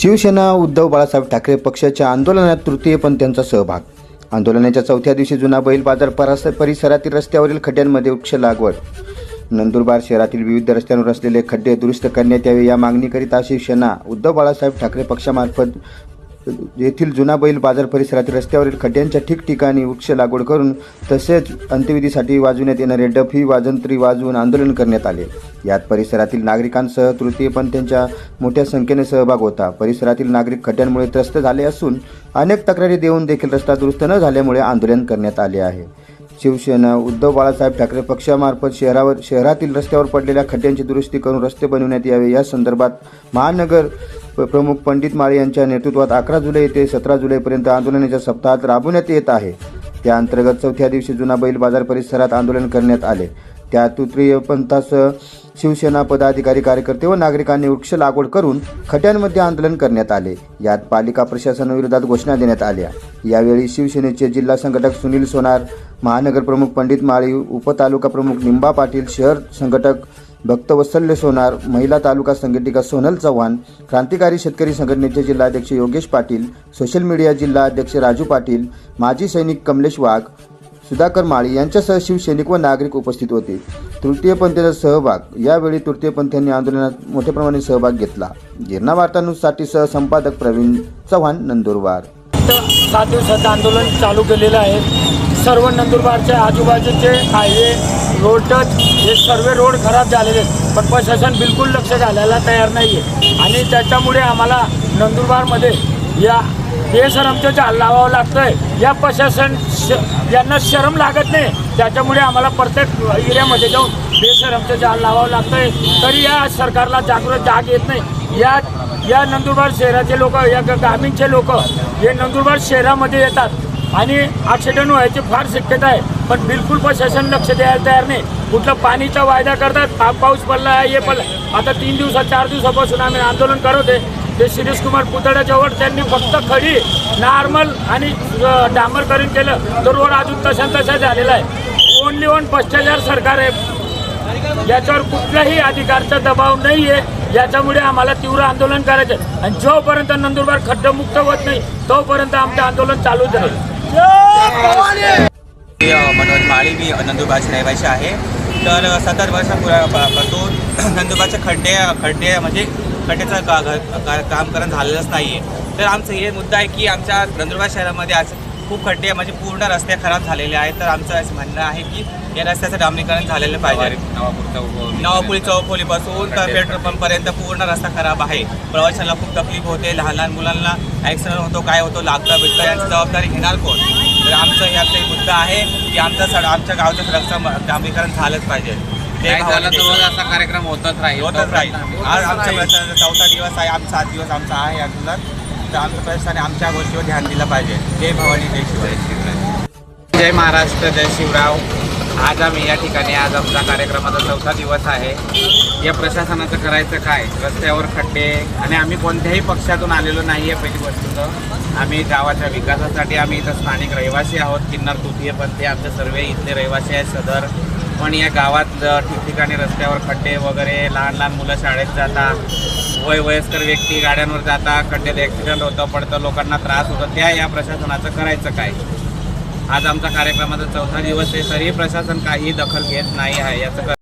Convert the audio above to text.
शिवसेना उद्धव बाळासाहेब ठाकरे पक्षाच्या आंदोलनात तृतीयपंथीयांचा सहभाग. आंदोलनाच्या चौथ्या दिवशी जुना बैल बाजार परास परिसरातील रस्त्यावरील खड्ड्यांमध्ये वृक्ष लागवड. नंदुरबार शहरातील विविध रस्त्यांवर असलेले खड्डे दुरुस्त करण्यात यावे या मागणीकरिता शिवसेना उद्धव बाळासाहेब ठाकरे पक्षामार्फत येथील जुना बैल बाजार परिसरातील रस्त्यावरील खड्ड्यांच्या ठिकठिकाणी वृक्ष लागवड करून तसेच अंत्यविधीसाठी वाजवण्यात येणारे डफ ही वाजंत्री वाजवून आंदोलन करण्यात आले. यात परिसरातील नागरिकांसह तृतीयपंथ्यांच्या मोठ्या संख्येने सहभाग होता. परिसरातील नागरिक खड्ड्यांमुळे त्रस्त झाले असून अनेक तक्रारी देऊन देखील रस्ता दुरुस्त न झाल्यामुळे आंदोलन करण्यात आले आहे. शिवसेना उद्धव बाळासाहेब ठाकरे पक्षामार्फत शहरावर शहरातील रस्त्यावर पडलेल्या खड्ड्यांची दुरुस्ती करून रस्ते बनवण्यात यावे. या संदर्भात महानगर प्रमुख पंडित माळे यांच्या नेतृत्वात अकरा जुलै ते सतरा जुलैपर्यंत आंदोलनाच्या सप्ताहात राबवण्यात येत आहे. त्या अंतर्गत चौथ्या दिवशी जुना बैल बाजार परिसरात आंदोलन करण्यात आले. त्या तृतीय पंथासह शिवसेना पदाधिकारी कार्यकर्ते व नागरिकांनी वृक्ष लागवड करून खड्ड्यांमध्ये आंदोलन करण्यात आले. यात पालिका प्रशासनाविरोधात घोषणा देण्यात आल्या. यावेळी शिवसेनेचे जिल्हा संघटक सुनील सोनार महानगर प्रमुख पंडित माळी उपतालुका प्रमुख निंबा पाटील शहर संघटक भक्तवत्सल्य सोनार महिला तालुका संघटिका सोनल चव्हाण क्रांतिकारी शेतकरी संघटनेचे जिल्हाध्यक्ष योगेश पाटील सोशल मीडिया जिल्हा अध्यक्ष राजू पाटील माजी सैनिक कमलेश वाघ सुधाकर माळी यांच्यासह शिवसैनिक व नागरिक उपस्थित होते. तृतीयपंथीचा सहभाग यावेळी तृतीयपंथीयांनी आंदोलनात मोठ्या प्रमाणात सहभाग घेतला. गिरणा वार्तानुसाठी सहसंपादक प्रवीण चव्हाण नंदुरबार. सात दिवसाचं आंदोलन चालू केलेलं आहे. सर्व नंदुरबारच्या आजूबाजूचे हायवे रोडच हे सर्व रोड खराब झालेले आहेत. पण प्रशासन बिलकुल लक्ष घालायला तयार नाही आहे आणि त्याच्यामुळे आम्हाला नंदुरबारमध्ये या बेशरमचं जाल लावावं लागतंय. या प्रशासन श यांना शरम लागत नाही. त्याच्यामुळे आम्हाला प्रत्येक एरियामध्ये जाऊन बेशरमचं जाल लावावं लागतंय. तरी या सरकारला जागृत जाग येत नाही. या या नंदुरबार शहराचे लोक या ग्रामीणचे लोक हे नंदुरबार शहरामध्ये येतात. आणि ॲक्सिडेंट व्हायची फार शक्यता आहे. पण बिलकुल प्रशासन लक्ष द्यायला तयार नाही. कुठलं पाणीचा वायदा करतात पाऊस पडला आहे हे पडला. आता तीन दिवसात चार दिवसापासून आम्ही आंदोलन करत आहे ते शिरीष कुमार पुतळ्याजवळ त्यांनी फक्त खडी नॉर्मल आणि डांबर करून केलं. तर रोड अजून तसा तसा झालेला आहे. ओनली ओन भ्रष्टाचार सरकार आहे. याच्यावर कुठलाही अधिकारचा दबाव नाही आहे. याच्यामुळे आम्हाला तीव्र आंदोलन करायचं आहे. आणि जोपर्यंत नंदुरबार खड्डमुक्त होत नाही तोपर्यंत आमचं आंदोलन चालूच राहील. मनोज माळी मी नंदुरबारचे रहिवासी आहे. तर सत्तर वर्षापूर्वीपासून नंदुरबारचे खड्डे खड्डे म्हणजे खड्ड्याचं का का- का- करण झालेलंच नाही आहे तर आमचं हे मुद्दा आहे की आमच्या नंदुरबार शहरामध्ये आज खूप खड्डे म्हणजे पूर्ण रस्ते खराब झालेले आहेत. तर आमचं असं म्हणणं आहे की या रस्त्याचं डांबरीकरण झालेलं पाहिजे. नवापुरी चौफोलीपासून तर पेट्रोल पंपपर्यंत पूर्ण रस्ता खराब आहे. प्रवाशांना खूप तकलीफ होते. लहान लहान मुलांना ॲक्सिडेंट होतो काय होतो लागतं बिकतं यांची जबाबदारी घेणार कोण? तर आमचं याचा एक मुद्दा आहे की आमचं सड आमच्या गावचं सडकचं डांबरीकरण झालंच पाहिजे. ते झालं तर असा कार्यक्रम होतच राहील. होतच राहील. आज आमच्या चौथा दिवस आहे. आम सात दिवस आमचा आहे आंदोलन तर आमच्या प्रशासनाने आमच्या गोष्टीवर ध्यान दिलं पाहिजे. जय भवानी जय शिवाय जय महाराष्ट्र जय शिवराव. आज आम्ही या ठिकाणी आज आमचा कार्यक्रमाचा चौथा दिवस आहे. या प्रशासनाचं करायचं काय? रस्त्यावर खड्डे आणि आम्ही कोणत्याही पक्षातून आलेलो नाही आहे पहिली गोष्ट तर. आम्ही गावाच्या विकासासाठी आम्ही इथं स्थानिक रहिवासी आहोत. किन्नर तृतीय ते आमचे सर्व इथले रहिवासी आहेत सदर. पण या गावात ठिकठिकाणी रस्त्यावर खड्डे वगैरे लहान लहान मुलं शाळेत जातात. वय वयस्कर व्यक्ती गाड्यांवर जाता खड्ड्यात ॲक्सिडेंट होतं पडतं लोकांना त्रास होतो त्या या प्रशासनाचं करायचं काय? आज आमचा कार्यक्रमाचा चौथा दिवस आहे तरी प्रशासन काही दखल घेत नाही आहे याचं